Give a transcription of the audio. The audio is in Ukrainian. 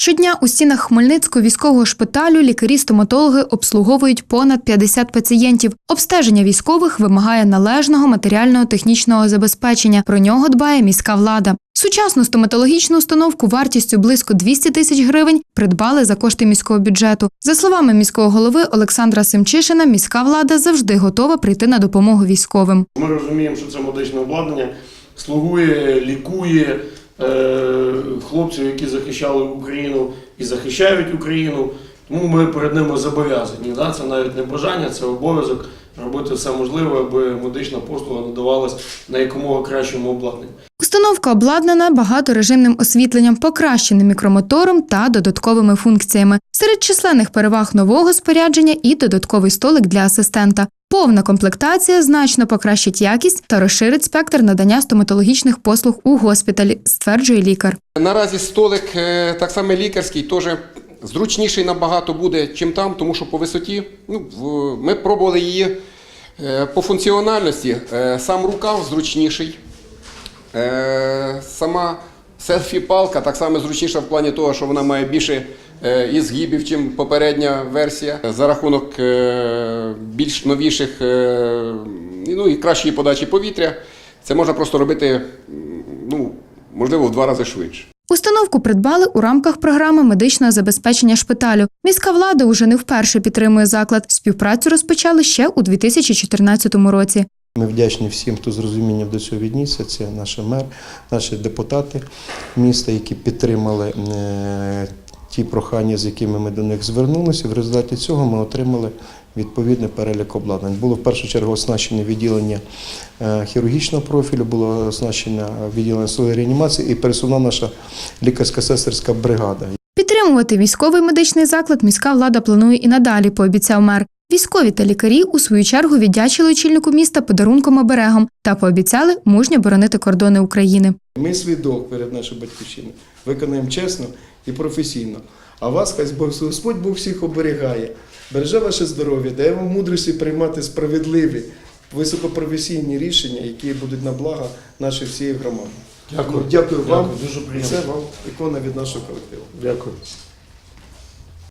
Щодня у стінах Хмельницького військового шпиталю лікарі-стоматологи обслуговують понад 50 пацієнтів. Обстеження військових вимагає належного матеріального технічного забезпечення. Про нього дбає міська влада. Сучасну стоматологічну установку вартістю близько 200 тисяч гривень придбали за кошти міського бюджету. За словами міського голови Олександра Семчишина, міська влада завжди готова прийти на допомогу військовим. Ми розуміємо, що це медичне обладнання слугує, лікує е, хлопців, які захищали Україну і захищають Україну. Тому ми перед ними зобов'язані. Да? Це навіть не бажання, це обов'язок робити все можливе, аби медична послуга надавалась на якомога кращому обладнанні. Установка обладнана багаторежимним освітленням, покращеним мікромотором та додатковими функціями. Серед численних переваг нового спорядження і додатковий столик для асистента. Повна комплектація значно покращить якість та розширить спектр надання стоматологічних послуг у госпіталі, стверджує лікар. Наразі столик, е, так само лікарський, теж зручніший набагато буде, чим там, тому що по висоті ну, ми пробували її е, по функціональності. Е, Сам рукав зручніший. Е, Сама селфі-палка так само зручніша в плані того, що вона має більше е, і згибів, чим попередня версія. За рахунок е, більш новіших ну, і кращої подачі повітря, це можна просто робити, ну, можливо, в два рази швидше. Установку придбали у рамках програми медичного забезпечення шпиталю. Міська влада уже не вперше підтримує заклад. Співпрацю розпочали ще у 2014 році. Ми вдячні всім, хто з розумінням до цього віднісся. Це наш мер, наші депутати міста, які підтримали е, ті прохання, з якими ми до них звернулися. В результаті цього ми отримали відповідний перелік обладнань. Було в першу чергу оснащене відділення е, хірургічного профілю, було оснащене відділення сили реанімації і пересувна наша лікарська сестерська бригада. Підтримувати військовий медичний заклад міська влада планує і надалі, пообіцяв мер. Військові та лікарі у свою чергу віддячили очільнику міста подарунком оберегом та пообіцяли мужньо боронити кордони України. Ми свій долг перед нашою батьківщиною виконаємо чесно і професійно. А вас, хай Бог Господь Бог всіх оберігає, береже ваше здоров'я, дає вам мудрості приймати справедливі, високопрофесійні рішення, які будуть на благо нашої всієї громади. Дякую. Дякую вам. Дякую, дуже приємно. Це вам ікона від нашого колективу. Дякую.